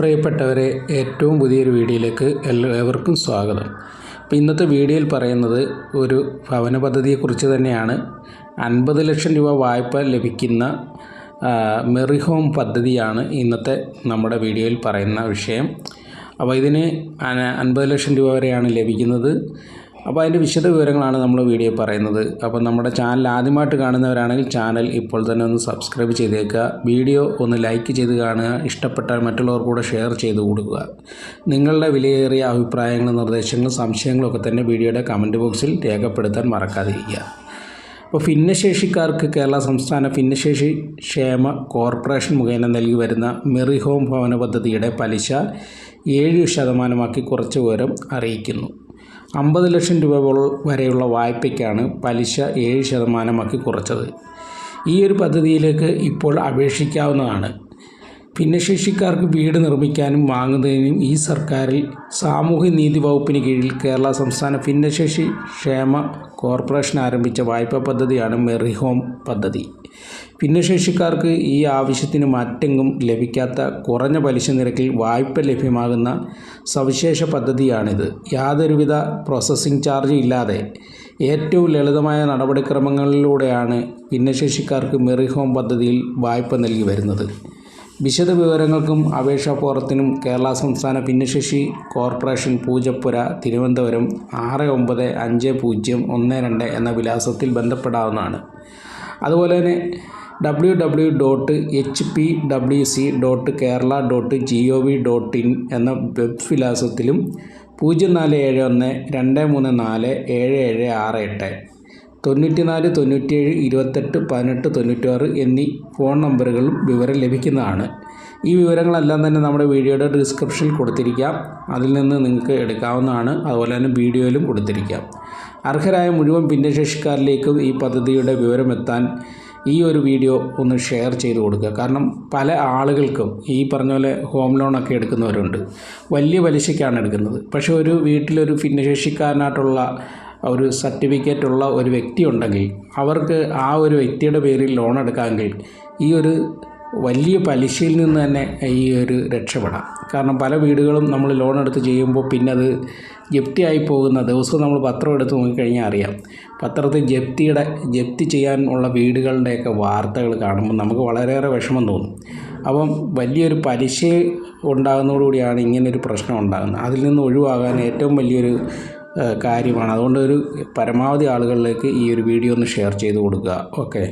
പ്രിയപ്പെട്ടവരെ ഏറ്റവും പുതിയൊരു വീഡിയോയിലേക്ക് എല്ലാവർക്കും സ്വാഗതം. അപ്പോൾ ഇന്നത്തെ വീഡിയോയിൽ പറയുന്നത് ഒരു ഭവന പദ്ധതിയെക്കുറിച്ച് തന്നെയാണ്. അൻപത് ലക്ഷം രൂപ വായ്പ ലഭിക്കുന്ന മെറി ഹോം പദ്ധതിയാണ് ഇന്നത്തെ നമ്മുടെ വീഡിയോയിൽ പറയുന്ന വിഷയം. അപ്പോൾ ഇതിന് അൻപത് ലക്ഷം രൂപ വരെയാണ് ലഭിക്കുന്നത്. അപ്പോൾ അതിന്റെ വിശദ വിവരങ്ങളാണ് നമ്മൾ വീഡിയോ പറയുന്നത്. അപ്പോൾ നമ്മുടെ ചാനൽ ആദ്യമായിട്ട് കാണുന്നവരാണെങ്കിൽ ചാനൽ ഇപ്പോൾ തന്നെ ഒന്ന് സബ്സ്ക്രൈബ് ചെയ്തേക്കുക. വീഡിയോ ഒന്ന് ലൈക്ക് ചെയ്ത് കാണുക. ഇഷ്ടപ്പെട്ടാൽ മറ്റുള്ളവർ കൂടെ ഷെയർ ചെയ്ത് കൊടുക്കുക. നിങ്ങളുടെ വിലയേറിയ അഭിപ്രായങ്ങളും നിർദ്ദേശങ്ങളും സംശയങ്ങളും ഒക്കെ തന്നെ വീഡിയോയുടെ കമന്റ് ബോക്സിൽ രേഖപ്പെടുത്താൻ മറക്കാതിരിക്കുക. അപ്പോൾ ഭിന്നശേഷിക്കാർക്ക് കേരള സംസ്ഥാന ഭിന്നശേഷി ക്ഷേമ കോർപ്പറേഷൻ മുഖേന നൽകി വരുന്ന മെറി ഹോം ഭവന പദ്ധതിയുടെ പലിശ ഏഴ് ശതമാനമാക്കി കുറച്ച് വിവരം അറിയിക്കുന്നു. അമ്പത് ലക്ഷം രൂപ വരെയുള്ള വായ്പയ്ക്കാണ് പലിശ ഏഴ് ശതമാനമാക്കി കുറച്ചത്. ഈ ഒരു പദ്ധതിയിലേക്ക് ഇപ്പോൾ അപേക്ഷിക്കാവുന്നതാണ്. ഭിന്നശേഷിക്കാർക്ക് വീട് നിർമ്മിക്കാനും വാങ്ങുന്നതിനും ഈ സർക്കാരിൽ സാമൂഹ്യ നീതി വകുപ്പിന് കീഴിൽ കേരള സംസ്ഥാന ഭിന്നശേഷി ക്ഷേമ കോർപ്പറേഷൻ ആരംഭിച്ച വായ്പാ പദ്ധതിയാണ് മെറി ഹോം പദ്ധതി. ഭിന്നശേഷിക്കാർക്ക് ഈ ആവശ്യത്തിന് മറ്റെങ്ങും ലഭിക്കാത്ത കുറഞ്ഞ പലിശ നിരക്കിൽ വായ്പ ലഭ്യമാകുന്ന സവിശേഷ പദ്ധതിയാണിത്. യാതൊരുവിധ പ്രോസസ്സിംഗ് ചാർജ് ഇല്ലാതെ ഏറ്റവും ലളിതമായ നടപടിക്രമങ്ങളിലൂടെയാണ് ഭിന്നശേഷിക്കാർക്ക് മെറി ഹോം പദ്ധതിയിൽ വായ്പ നൽകി വരുന്നത്. വിശദ വിവരങ്ങൾക്കും അപേക്ഷാ ഫോറത്തിനും കേരള സംസ്ഥാന ഭിന്നശേഷി കോർപ്പറേഷൻ പൂജപ്പുര തിരുവനന്തപുരം ആറ് ഒമ്പത് അഞ്ച് പൂജ്യം ഒന്ന് രണ്ട് എന്ന വിലാസത്തിൽ ബന്ധപ്പെടാവുന്നതാണ്. അതുപോലെ തന്നെ W W dot H P W C dot Kerala dot G O V dot in എന്ന വെബ് വിലാസത്തിലും പൂജ്യം നാല് ഏഴ് ഒന്ന് രണ്ട് മൂന്ന് നാല് ഏഴ് ഏഴ് ആറ് എട്ട് തൊണ്ണൂറ്റി നാല് തൊണ്ണൂറ്റിയേഴ് ഇരുപത്തെട്ട് പതിനെട്ട് തൊണ്ണൂറ്റാറ് എന്നീ ഫോൺ നമ്പറുകളും വിവരം ലഭിക്കുന്നതാണ്. ഈ വിവരങ്ങളെല്ലാം തന്നെ നമ്മുടെ വീഡിയോയുടെ ഡിസ്ക്രിപ്ഷനിൽ കൊടുത്തിരിക്കാം. അതിൽ നിന്ന് നിങ്ങൾക്ക് എടുക്കാവുന്നതാണ്. അതുപോലെ തന്നെ വീഡിയോയിലും കൊടുത്തിരിക്കാം. അർഹരായ മുഴുവൻ ഭിന്നശേഷിക്കാരിലേക്കും ഈ പദ്ധതിയുടെ വിവരം എത്താൻ ഈ ഒരു വീഡിയോ ഒന്ന് ഷെയർ ചെയ്ത് കൊടുക്കുക. കാരണം പല ആളുകൾക്കും ഈ പറഞ്ഞ പോലെ ഹോം ലോണൊക്കെ എടുക്കുന്നവരുണ്ട്. വലിയ പലിശയ്ക്കാണ് എടുക്കുന്നത്. പക്ഷേ ഒരു വീട്ടിലൊരു ഭിന്നശേഷിക്കാരനായിട്ടുള്ള ഒരു സർട്ടിഫിക്കറ്റ് ഉള്ള ഒരു വ്യക്തി ഉണ്ടെങ്കിൽ അവർക്ക് ആ ഒരു വ്യക്തിയുടെ പേരിൽ ലോൺ എടുക്കാമെങ്കിൽ ഈ ഒരു വലിയ പലിശയിൽ നിന്ന് തന്നെ ഈ ഒരു രക്ഷപ്പെടാം. കാരണം പല വീടുകളും നമ്മൾ ലോൺ എടുത്ത് ചെയ്യുമ്പോൾ പിന്നെ അത് ജപ്തിയായി പോകുന്ന ദിവസം നമ്മൾ പത്രം എടുത്ത് നോക്കിക്കഴിഞ്ഞാൽ അറിയാം. പത്രത്തിൽ ജപ്തിയുടെ ജപ്തി ചെയ്യാനുള്ള വീടുകളുടെയൊക്കെ വാർത്തകൾ കാണുമ്പോൾ നമുക്ക് വളരെയേറെ വിഷമം തോന്നും. അപ്പം വലിയൊരു പലിശ ഉണ്ടാകുന്നതോടുകൂടിയാണ് ഇങ്ങനൊരു പ്രശ്നം ഉണ്ടാകുന്നത്. അതിൽ നിന്ന് ഒഴിവാകാൻ ഏറ്റവും വലിയൊരു കാര്യമാണ്. അതുകൊണ്ട് ഒരു പരമാവധി ആളുകളിലേക്ക് ഈ ഒരു വീഡിയോ ഒന്ന് ഷെയർ ചെയ്ത് കൊടുക്കുക. ഓക്കെ?